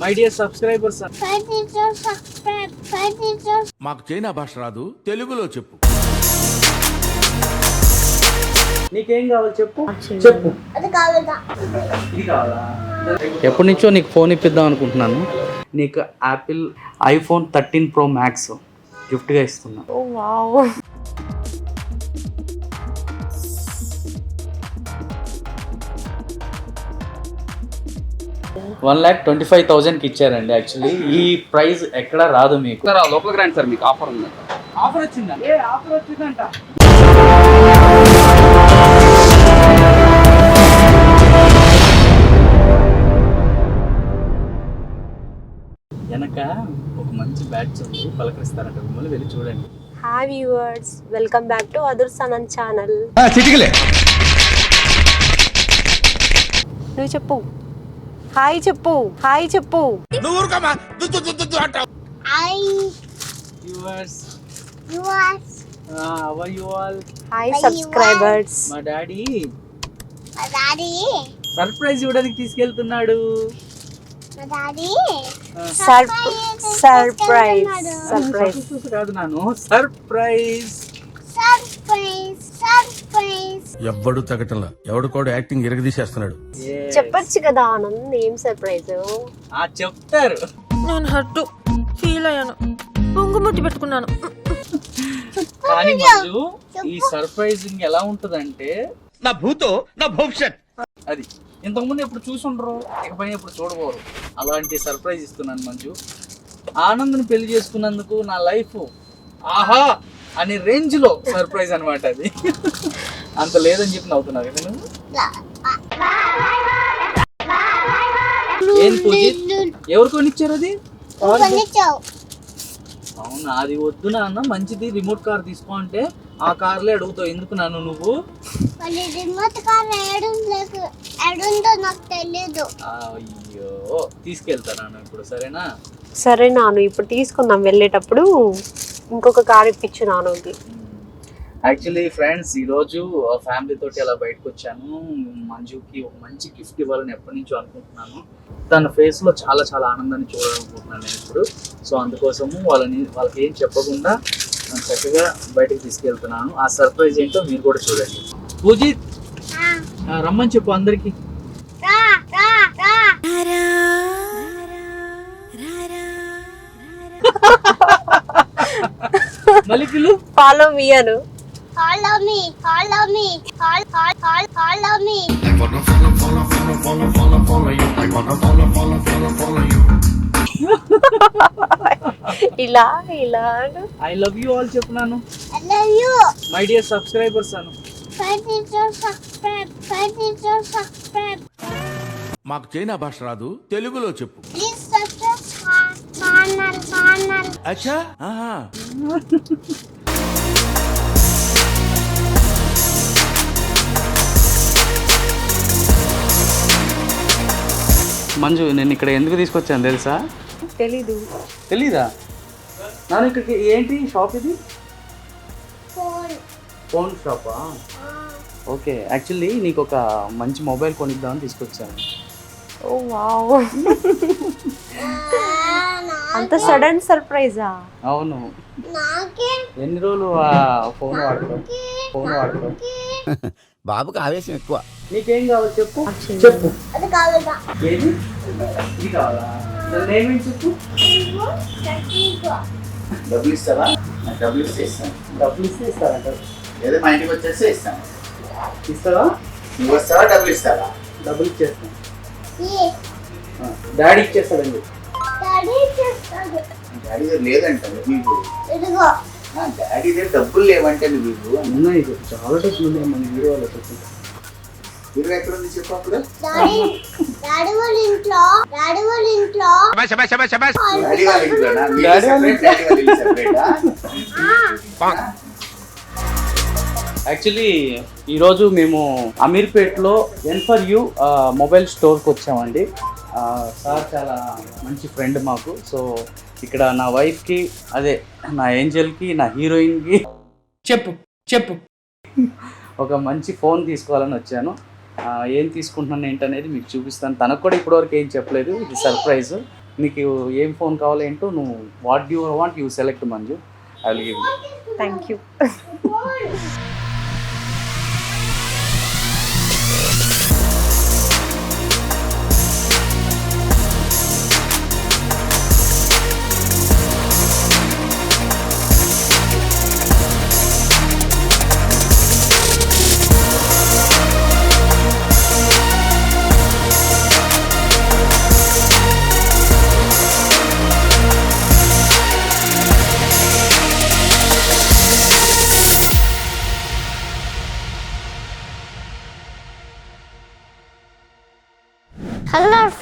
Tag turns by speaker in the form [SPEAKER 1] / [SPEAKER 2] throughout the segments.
[SPEAKER 1] My dear
[SPEAKER 2] subscribe.
[SPEAKER 3] మాకు China భాష రాదు తెలుగులో చెప్పు.
[SPEAKER 1] నీకేం కావాలి చెప్పు? చెప్పు. ఇది కావాలా? ఎప్పటి నుంచో నీకు ఫోన్ ఇప్పిద్దాం అనుకుంటున్నాను. నీకు Apple iPhone thirteen pro max గిఫ్ట్గా ఇస్తున్నా. వన్ ల్యాక్ ట్వంటీ ఫైవ్ థౌజండ్కి ఇచ్చారండి యాక్చువల్లీ ఈ ప్రైస్ ఎక్కడ రాదు మీకు.
[SPEAKER 4] సార్ ఆ లోపలికి రండి సార్ మీకు ఆఫర్ ఉంది.
[SPEAKER 1] ఆఫర్ వచ్చిందా? ఏ ఆఫర్ వచ్చిందంట. వెనక ఒక మంచి బ్యాచ్ ఉంది పలకరిస్తారంట. మిమ్మల్ని వెళ్ళి చూడండి.
[SPEAKER 5] Hi viewers welcome back to అదుర్ సనన్ ఛానల్
[SPEAKER 3] చిటికలే.
[SPEAKER 5] నువ్వు చెప్పు. హాయ్ చెప్పు హాయ్ చెప్పు. హాయ్ సబ్స్క్రైబర్స్
[SPEAKER 1] మా డాడీ సర్ప్రైజ్ ఇవ్వడానికి తీసుకెళ్తున్నాడు.
[SPEAKER 5] సర్ప్రైజ్ సర్ప్రైజ్
[SPEAKER 1] కాదు నాను. Surprise
[SPEAKER 2] Surprise, surprise.
[SPEAKER 3] ఎవ్వడు తగ్గటంలా. ఎవడు కూడా యాక్టింగ్ ఇరగదీసేస్తున్నాడు.
[SPEAKER 5] చెప్పొచ్చు కదా ఆనంద్ ఏం సర్ప్రైజ్
[SPEAKER 1] ఆ చెప్తారు.
[SPEAKER 6] నేను హట్టు ఫీల్ అయ్యాను. పొంగుముట్టి పెట్టుకున్నాను.
[SPEAKER 1] కానీ మంజు ఈ సర్ప్రైజింగ్ ఎలా ఉంటదంటే
[SPEAKER 3] నా భూతో నా భవిష్యత్.
[SPEAKER 1] అది. ఇంతకుముందు ఎప్పుడు చూసుండరు ఇకపై ఎప్పుడు చూడబోరు. అలాంటి సర్ప్రైజ్ ఇస్తున్నాను మంజు. ఆనంద్ని పెళ్ళి చేసుకున్నందుకు నా లైఫ్ ఆహా! అనే రేంజ్లో సర్ప్రైజ్ అన్నమాట అది. అంత లేదని చెప్పి నవ్వుతున్నావు కదా నువ్వు? ఏం పూజిత్ ఎవరు కొనిచ్చారు అది? అవునా అది వద్దు నాన్న మంచిది రిమోట్ కార్ తీసుకో అంటే ఆ కార్లే అడుగుతావు. ఎందుకు నాన్న నువ్వు?
[SPEAKER 2] రిమోట్ కార్ నాకు
[SPEAKER 1] అయ్యో తీసుకెళ్తా నాన్న ఇప్పుడు సరేనా?
[SPEAKER 5] సరే నాను ఇప్పుడు తీసుకుందాం వెళ్ళేటప్పుడు. ఇంకొక కార్ ఇప్పించు నానుకి
[SPEAKER 1] యాక్చువల్లీ ఫ్రెండ్స్ ఈరోజు ఫ్యామిలీ తోటి అలా బయటకు వచ్చాను. మంజుకి ఒక మంచి గిఫ్ట్ ఇవ్వాలని ఎప్పటి నుంచో అనుకుంటున్నాను. తన ఫేస్లో చాలా చాలా ఆనందాన్ని చూడాలనుకుంటున్నాను నేను ఇప్పుడు. సో అందుకోసము వాళ్ళని వాళ్ళకి ఏం చెప్పకుండా నేను చక్కగా బయటకు తీసుకెళ్తున్నాను. ఆ సర్ప్రైజ్ ఏంటో మీరు కూడా చూడండి. పూజిత్ రమ్మని చెప్పు అందరికి. పాలకులు?
[SPEAKER 5] ఫాలో మీ అను. ఇలా ఇలా
[SPEAKER 1] ఐ లవ్ యూ ఆల్
[SPEAKER 2] చెప్పినాను
[SPEAKER 1] మై డియర్ సబ్స్క్రైబర్స్ అను.
[SPEAKER 3] మాకు చైనా భాష రాదు తెలుగులో చెప్పు.
[SPEAKER 2] Channel channel
[SPEAKER 3] అచ్చా? ఆహా.
[SPEAKER 1] మంజు నేను ఇక్కడ ఎందుకు తీసుకొచ్చాను తెలుసా?
[SPEAKER 5] తెలీదు.
[SPEAKER 1] తెలీదా? నాన్న ఇక్కడికి ఏంటి షాప్ ఇది? ఫోన్. షాపా? ఓకే యాక్చువల్లీ నీకు ఒక మంచి మొబైల్ కొనిద్దామని తీసుకొచ్చాను.
[SPEAKER 5] Oh wow. అంత సడన్ సర్ప్రైజా?
[SPEAKER 1] అవును.
[SPEAKER 2] నాకే.
[SPEAKER 1] ఎన్ని రోజులు ఫోన్ వాడతావు ఫోన్ వాడతావు
[SPEAKER 3] బాబుకి ఆవేశం ఎక్కువ.
[SPEAKER 1] నీకేం కావాలి చెప్పు? చెప్పు.
[SPEAKER 2] అది కావాలా
[SPEAKER 1] ఏది? ఇది కావాలా? చెప్పు?
[SPEAKER 7] డబ్బులు ఇస్తారా డబ్బులు ఇస్తే ఇస్తాను.
[SPEAKER 1] డబ్బులు ఇస్తే ఇస్తారంట
[SPEAKER 7] లేదా మా ఇంటికి వచ్చేస్తే ఇస్తాను.
[SPEAKER 1] ఇస్తావా?
[SPEAKER 7] నువ్వు వస్తావా? డబ్బులు ఇస్తారా
[SPEAKER 1] డబ్బులు ఇచ్చేస్తాను
[SPEAKER 2] ఏ.
[SPEAKER 1] డాడీ ఇచ్చేస్తాడండి.
[SPEAKER 2] డాడీ చేస్తాడు
[SPEAKER 7] డాడీ దగ్గర లేదంట మీకు?
[SPEAKER 2] ఇదిగో.
[SPEAKER 7] నా డాడీ దగ్గర డబ్బులు లేవంటే మీకు?
[SPEAKER 1] ఉన్నాయి చాలా డబ్బులు ఉన్నాయి మన వీడియో వాళ్ళ చెప్పు
[SPEAKER 7] మీరు ఎక్కడ ఉంది చెప్పు అప్పుడు.
[SPEAKER 2] డాడీ డాడీ వాళ్ళ ఇంట్లో డాడీ వాళ్ళ ఇంట్లో
[SPEAKER 7] డాడీ వాళ్ళ ఇంట్లోనా? మీరు
[SPEAKER 1] డాడీ వాళ్ళ
[SPEAKER 7] separate, డాడీ వాళ్ళ ఇల్లు separate ఆ?
[SPEAKER 1] యాక్చువల్లీ ఈరోజు మేము అమీర్పేట్లో ఎన్ ఫర్ యూ మొబైల్ స్టోర్కి వచ్చామండి. సార్ చాలా మంచి ఫ్రెండ్ మాకు. సో ఇక్కడ నా వైఫ్కి అదే నా ఏంజల్కి నా హీరోయిన్కి చెప్పు చెప్పు. ఒక మంచి ఫోన్ తీసుకోవాలని వచ్చాను. ఆ, ఏం తీసుకుంటున్నాను ఏంటనేది మీకు చూపిస్తాను. తనకు కూడా ఇప్పటివరకు ఏం చెప్పలేదు. ఇది సర్ప్రైజ్ నీకు ఏం ఫోన్ కావాలి ఏంటో నువ్వు what you want you select Manju. I will give
[SPEAKER 5] thank you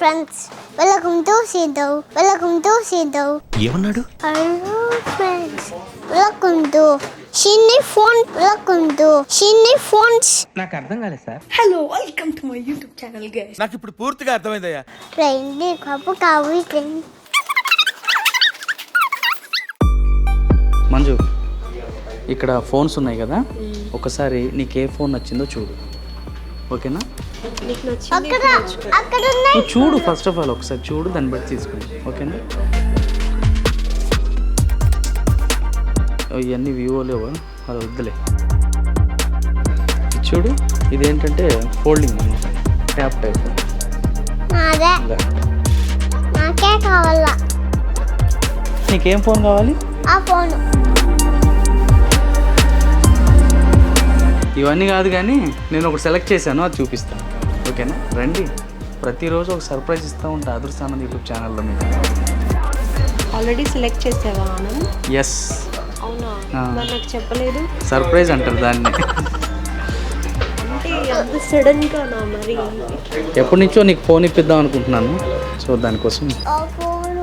[SPEAKER 2] friends welcome to సీదో welcome to సీదో
[SPEAKER 3] ఏమన్నాడు?
[SPEAKER 2] హలో ఫ్రెండ్స్ వెల్కమ్ టు షిన్ని ఫోన్ వెల్కమ్ టు షిన్ని ఫోన్స్
[SPEAKER 3] నాకు ఇప్పుడు పూర్తిగా అర్థమైందయ్యా.
[SPEAKER 2] ట్రైన్ కప్పు కావి ట్రైన్
[SPEAKER 1] మంజు ఇక్కడ ఫోన్స్ ఉన్నాయి కదా? ఒకసారి నీకు ఏ ఫోన్ నచ్చిందో చూడు. ఓకేనా? చూడు ఫస్ట్ ఆఫ్ ఆల్ ఒకసారి చూడు దాన్ని బట్టి తీసుకుని ఓకేనా? ఇవన్నీ వివో లేవా? అది వద్దులే. చూడు ఇదేంటంటే ఫోల్డింగ్ అనమాట ట్యాప్ టైప్
[SPEAKER 2] నీకేం
[SPEAKER 1] ఫోన్ కావాలి?
[SPEAKER 2] ఆ ఫోన్
[SPEAKER 1] ఇవన్నీ కాదు కానీ నేను ఒకటి సెలెక్ట్ చేశాను అది చూపిస్తాను. ఓకేనా? రండి. ప్రతిరోజు ఒక సర్ప్రైజ్ ఇస్తూ ఉంటా అదృష్టానంద్ యూట్యూబ్ ఛానల్లో మీకు.
[SPEAKER 5] ఆల్రెడీ సెలెక్ట్ చేసావా
[SPEAKER 1] ఎస్
[SPEAKER 5] అవునా? నాకు చెప్పలేదు.
[SPEAKER 1] సర్ప్రైజ్ అంటారు దాన్ని.
[SPEAKER 5] అంటే అంత సడన్ గానా మరి.
[SPEAKER 1] ఎప్పటి నుంచో నీకు ఫోన్ ఇప్పిద్దాం అనుకుంటున్నాను. సో దానికోసం.
[SPEAKER 2] ఆ ఫోన్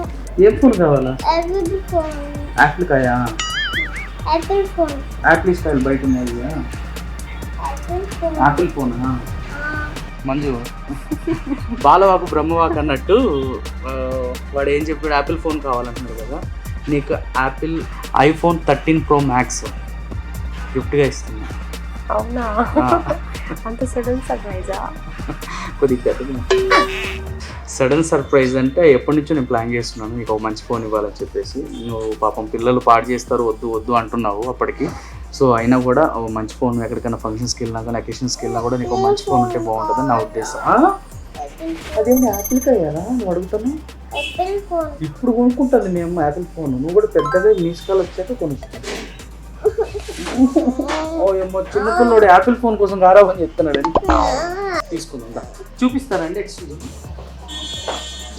[SPEAKER 1] ఏ ఫోన్ కావాలా?
[SPEAKER 2] యాపిల్
[SPEAKER 1] కాయా?
[SPEAKER 2] యాపిల్ ఫోన్
[SPEAKER 1] యాపిల్ స్టైల్ బయట ఉన్నాయి
[SPEAKER 2] యాపిల్ ఫోన్
[SPEAKER 1] మంజు బాలవాకు బ్రహ్మవాకు అన్నట్టు వాడు ఏం చెప్పాడు? యాపిల్ ఫోన్ కావాలంటున్నాడు కదా. నీకు Apple iPhone thirteen pro max గిఫ్ట్గా ఇస్తున్నా.
[SPEAKER 5] అవునా? అంత సడన్ సర్ప్రైజా?
[SPEAKER 1] కొద్దిగా సడన్ సర్ప్రైజ్ అంటే ఎప్పటి నుంచో నేను ప్లాన్ చేస్తున్నాను. నీకు ఒక మంచి ఫోన్ ఇవ్వాలని చెప్పేసి. నువ్వు పాపం పిల్లలు పాడు చేస్తారు వద్దు వద్దు అంటున్నావు అప్పటికి. సో అయినా కూడా ఓ మంచి ఫోన్ ఎక్కడికైనా ఫంక్షన్స్కి వెళ్ళినా కానీ అకేషన్స్కి వెళ్ళినా కూడా నీకు ఒక మంచి ఫోన్ ఉంటే బాగుంటుందని నా ఉద్దేశం? అదేంటి యాపిల్ కాయాలా నువ్వు అడుగుతాను
[SPEAKER 2] యాపిల్ ఫోన్
[SPEAKER 1] ఇప్పుడు కొనుక్కుంటుంది మీ అమ్మ యాపిల్ ఫోన్ నువ్వు కూడా పెద్దగా మ్యూజికల్ వచ్చాక కొనుక్కుంటాను ఓ ఏమో చిన్న పిల్లోడు యాపిల్ ఫోన్ కోసం గారాబని చెప్తున్నాడు తీసుకుందాం. చూపిస్తారండి ఎక్స్క్యూజ్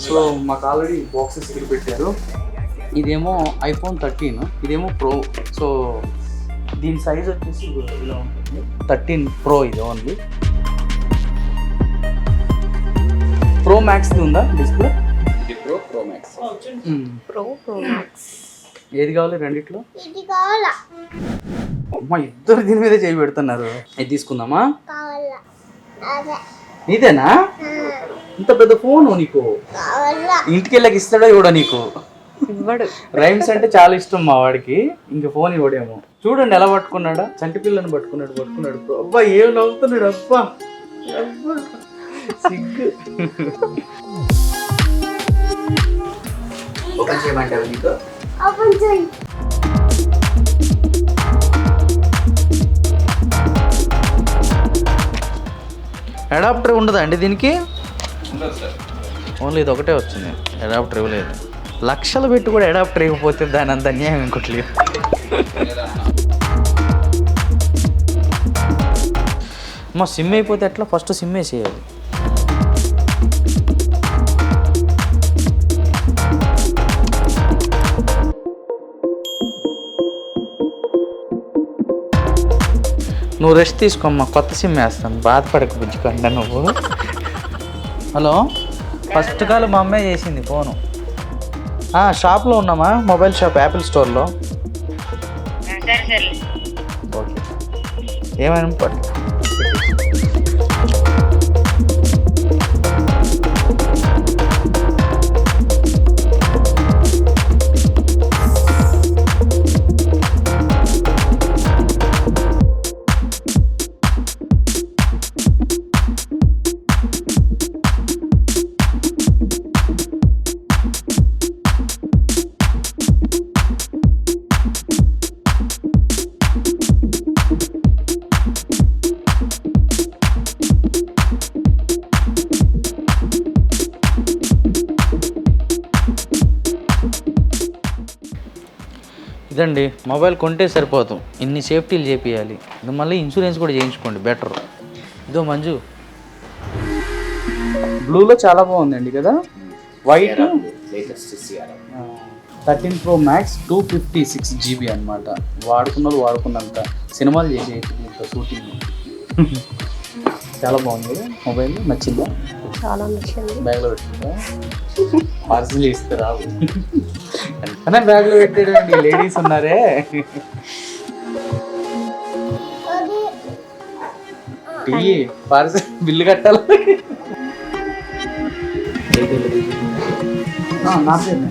[SPEAKER 1] సో మాకు ఆల్రెడీ బాక్సెస్ తిరిగి పెట్టారు ఇదేమో ఐఫోన్ థర్టీన్ ఇదేమో ప్రో సో దీని సైజ్ వచ్చేసి ఇలా ఉంటుంది. థర్టీన్ ప్రో ఇది ఓన్లీ. ప్రో మ్యాక్స్ది ఉందా display?
[SPEAKER 4] Pro pro max.
[SPEAKER 5] Pro pro max.
[SPEAKER 1] ఏది కావాలి రెండిట్లో?
[SPEAKER 2] ఇది కావాలా?
[SPEAKER 1] అమ్మ ఇద్దరు దీని మీద చేయి పెడుతున్నారు. ఇది తీసుకుందామా? నీదేనా? ఇంత పెద్ద ఫోన్ నీకు?
[SPEAKER 2] కావాలా?
[SPEAKER 1] ఇంటికి వెళ్ళకి ఇస్తాడో ఇవ్వడో నీకు?
[SPEAKER 5] ఇవ్వడు.
[SPEAKER 1] రైమ్స్ అంటే చాలా ఇష్టం మా వాడికి. ఇంక ఫోన్ ఇవ్వడేమో. చూడండి ఎలా పట్టుకున్నాడా? చంటి పిల్లని పట్టుకున్నాడు పట్టుకున్నాడు. బ్రో. అబ్బా ఏం నవ్వుతున్నాడు అబ్బా. అబ్బా సిగ్గు.
[SPEAKER 7] ఓపెన్ చేయమంటారు నీకు
[SPEAKER 2] ఓపెన్ చేయి.
[SPEAKER 1] అడాప్టర్ ఉండదా అండి దీనికి? ఓన్లీ ఇది ఒకటే వచ్చింది. అడాప్టర్ ఇవ్వలేదు. లక్షలు పెట్టి కూడా అడాప్ట్ ఇవ్వకపోతే దాని అంత అన్యాయం ఇంకోటి మా సిమ్ అయిపోతే ఎట్లా? ఫస్ట్ సిమ్ వేసేయాలి. నువ్వు రెస్ట్ తీసుకోమ్మా కొత్త సిమ్ వేస్తాను. బాధపడక బుజ్జికండ నువ్వు. హలో? ఫస్ట్ కాల్ మా అమ్మాయి చేసింది ఫోను. షాప్లో ఉన్నామా? మొబైల్ షాప్ యాపిల్ స్టోర్లో. ఓకే. ఏమైనా పట్టు ఇదండి మొబైల్ కొంటే సరిపోతాం ఇన్ని సేఫ్టీలు చేపియాలి. ఇది మళ్ళీ ఇన్సూరెన్స్ కూడా చేయించుకోండి బెటర్. ఇదో మంజు. బ్లూలో చాలా బాగుందండి కదా? White thirteen pro max two fifty six GB అనమాట వాడుకున్న వాళ్ళు వాడుకున్నంత సినిమాలు దీంతో షూటింగ్. చాలా బాగుంది మొబైల్ నచ్చిందా?
[SPEAKER 5] చాలా నచ్చింది.
[SPEAKER 1] బ్యాగ్లో పెట్టిందా పార్సిల్ ఇస్తే రావు కానీ బ్యాగ్లో పెట్టాడు లేడీస్ ఉన్నారే. టీ పార్సిల్ బిల్లు కట్టాలి? నా పేరు.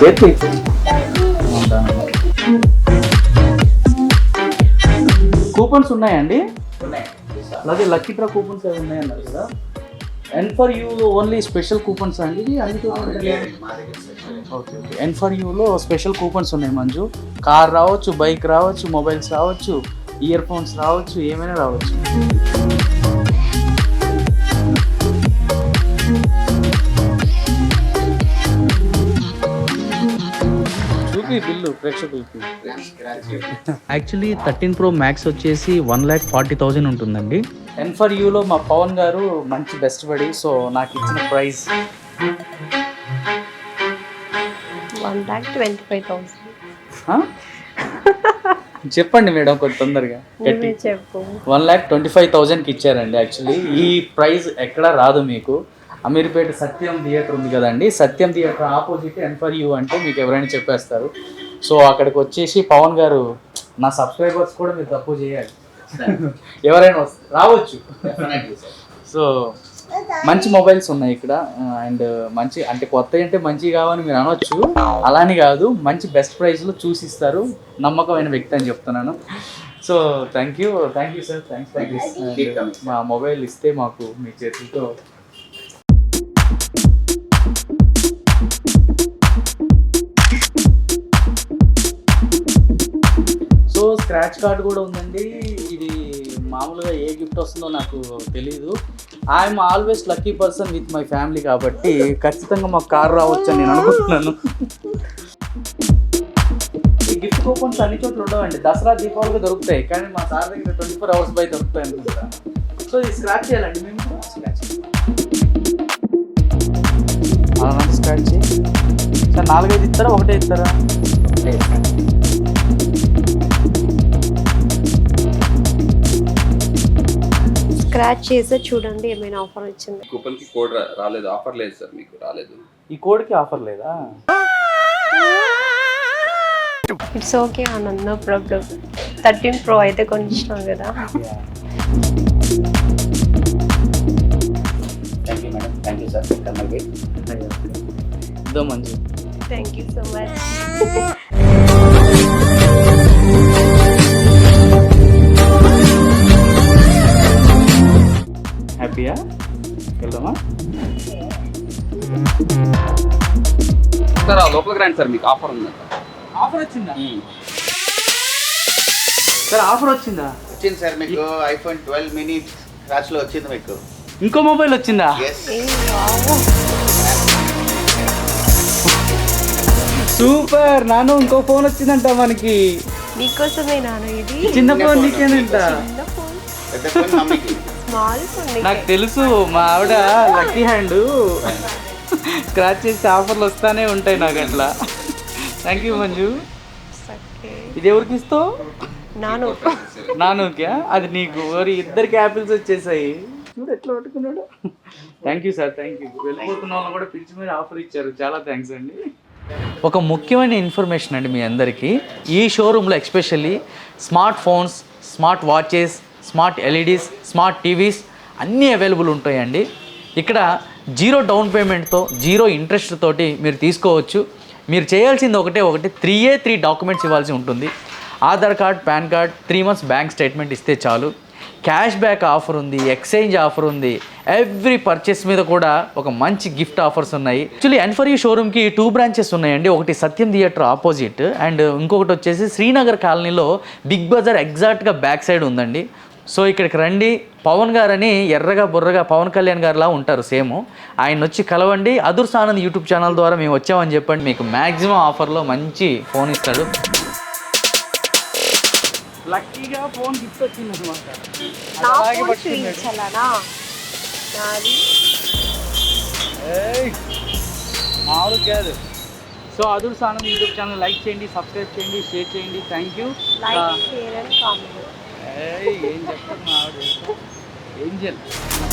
[SPEAKER 1] చేతి. కూపన్స్ ఉన్నాయండి అలాగే లక్కీ డ్రా కూపన్స్ అవి ఉన్నాయన్నారు కదా and? For you only special coupons అండి ఓకే ఓకే ఎన్ ఫర్ యూలో స్పెషల్ కూపన్స్ ఉన్నాయి మంజు. కార్ రావచ్చు బైక్ రావచ్చు మొబైల్స్ రావచ్చు ఇయర్ ఫోన్స్ రావచ్చు ఏమైనా రావచ్చు. బిల్లు ప్రేక్షకులకి యాక్చువల్లీ థర్టీన్ ప్రో మ్యాక్స్ వచ్చేసి వన్ ల్యాక్ ఫార్టీ థౌజండ్ ఉంటుందండి. ఎన్ ఫర్ యూలో మా పవన్ గారు మంచి బెస్ట్ పడి సో నాకు ఇచ్చిన price
[SPEAKER 5] one lakh twenty five thousand
[SPEAKER 1] చెప్పండి మేడం కొంచెం తొందరగా.
[SPEAKER 5] చెప్పు.
[SPEAKER 1] వన్ ల్యాక్ ట్వంటీ ఫైవ్ థౌజండ్కి ఇచ్చారండి యాక్చువల్లీ ఈ ప్రైస్ ఎక్కడా రాదు మీకు. అమీర్పేట సత్యం థియేటర్ ఉంది కదండి. Satyam theatre opposite N for you అంటే మీకు ఎవరైనా చెప్పేస్తారు. సో అక్కడికి వచ్చేసి పవన్ గారు నా సబ్స్క్రైబర్స్ కూడా మీరు తప్పు చేయాలి. ఎవరైనా వస్తే రావచ్చు. సో మంచి మొబైల్స్ ఉన్నాయి ఇక్కడ. అండ్ మంచి అంటే కొత్త అంటే మంచి కావని మీరు అనొచ్చు. అలాని కాదు మంచి బెస్ట్ ప్రైస్లో చూసి ఇస్తారు నమ్మకమైన వ్యక్తి అని చెప్తున్నాను. So thank you thank you sir thanks thank you మా మొబైల్ ఇస్తే మాకు మీ చేతులతో స్క్రాచ్ కార్డ్ కూడా ఉందండి. ఇది మామూలుగా ఏ గిఫ్ట్ వస్తుందో నాకు తెలియదు I'm always lucky person with my family కాబట్టి ఖచ్చితంగా మాకు కార్ రావచ్చు అని నేను అనుకుంటున్నాను. ఈ గిఫ్ట్ కూపన్స్ అన్ని చోట్ల ఉండవండి. దసరా దీపావళికి దొరుకుతాయి. కానీ మా సార్ దగ్గర ట్వంటీ ఫోర్ అవర్స్ బై దొరుకుతాయి అనుకుంటా. సో ఇది స్క్రాచ్ చేయాలండి మేము. స్క్రాచ్ స్క్రాచ్ చేయి. సార్ నాలుగైదు ఇస్తారా? ఒకటే ఇస్తారా?
[SPEAKER 5] స్క్రాచ్ చేస్తే చూడండి ఏమైనా ఆఫర్ వచ్చింది?
[SPEAKER 4] కూపన్కి కోడ్ రాలేదు ఆఫర్ లేదు సార్ మీకు రాలేదు.
[SPEAKER 1] ఈ కోడ్కి ఆఫర్ లేదా?
[SPEAKER 5] It's okay Anand no problem thirteen pro అయితే కొంచెం కదా.
[SPEAKER 7] Thank you madam thank you sir కమ్మకి
[SPEAKER 1] ఇదో మంచి
[SPEAKER 5] థ్యాంక్ యూ సో మచ్
[SPEAKER 1] హ్యాపీయా వెళ్దామా?
[SPEAKER 4] సార్ ఆ లోపలికి రండి సార్ మీకు ఆఫర్ ఉంది
[SPEAKER 1] ఆఫర్ వచ్చిందా? సార్ ఆఫర్ వచ్చిందా?
[SPEAKER 7] వచ్చింది సార్ మీకు ఐఫోన్ ట్వెల్వ్ మినీ క్లాస్లో వచ్చింది మీకు.
[SPEAKER 1] ఇంకో మొబైల్ వచ్చిందా? సూపర్. నాను ఇంకో ఫోన్ వచ్చిందంట మనకి.
[SPEAKER 5] నీకోసమే నాన్న ఇది?
[SPEAKER 1] చిన్న ఫోన్ నీకేనంట.
[SPEAKER 7] పెద్ద ఫోన్ మమ్మీకి
[SPEAKER 1] నాకు తెలుసు మా ఆవిడ లక్కీ హ్యాండ్. స్క్రాచ్ చేసి ఆఫర్లు వస్తానే ఉంటాయి నాకు అట్లా. Thank you Manju. ఇది ఎవరికి ఇస్తావు?
[SPEAKER 5] నాను.
[SPEAKER 1] నానుక్యా అది నీకు. ఓరి ఇద్దరికి యాపిల్స్ వచ్చేసాయి. చూడు ఎట్లా పట్టుకున్నాడు. Thank you sir thank you వెళ్ళిపోతున్న వాళ్ళని కూడా పిలిచి మీరు ఆఫర్ ఇచ్చారు. చాలా థ్యాంక్స్ అండి. ఒక ముఖ్యమైన ఇన్ఫర్మేషన్ అండి మీ అందరికీ. ఈ షోరూంలో especially smart phones smart watches smart LEDs smart TVs అన్నీ అవైలబుల్ ఉంటాయండి. ఇక్కడ జీరో డౌన్ పేమెంట్తో జీరో ఇంట్రెస్ట్ తోటి మీరు తీసుకోవచ్చు. మీరు చేయాల్సింది ఒకటే ఒకటి త్రీ ఏ త్రీ డాక్యుమెంట్స్ ఇవ్వాల్సి ఉంటుంది. Aadhaar card PAN card three months bank statement ఇస్తే చాలు. క్యాష్ బ్యాక్ ఆఫర్ ఉంది ఎక్స్చేంజ్ ఆఫర్ ఉంది. ఎవ్రీ పర్చేస్ మీద కూడా ఒక మంచి గిఫ్ట్ ఆఫర్స్ ఉన్నాయి. యాక్చువల్లీ ఎన్ఫర్ యూ షోరూమ్కి టూ బ్రాంచెస్ ఉన్నాయండి. ఒకటి సత్యం థియేటర్ ఆపోజిట్ అండ్ ఇంకొకటి వచ్చేసి శ్రీనగర్ కాలనీలో బిగ్ బజార్ ఎగ్జాక్ట్గా బ్యాక్ సైడ్ ఉందండి. సో ఇక్కడికి రండి. పవన్ గారని ఎర్రగా బుర్రగా పవన్ కళ్యాణ్ గారిలా ఉంటారు సేమ్. ఆయన వచ్చి కలవండి. అదుర్స్ ఆనంద్ యూట్యూబ్ ఛానల్ ద్వారా మేము వచ్చామని చెప్పండి. మీకు మ్యాక్సిమం ఆఫర్లో మంచి ఫోన్ ఇస్తాడు. లక్కీగా ఫోన్ గిఫ్ట్ వచ్చింది అనమాట
[SPEAKER 5] నా ఫోన్ చూపించాలనా నాది.
[SPEAKER 1] మామూలు కాదు. So Adurs Anand YouTube channel like చేయండి సబ్స్క్రైబ్ చేయండి షేర్ చేయండి. థ్యాంక్ యూ
[SPEAKER 5] లైక్ షేర్
[SPEAKER 1] ఏం చెప్తాను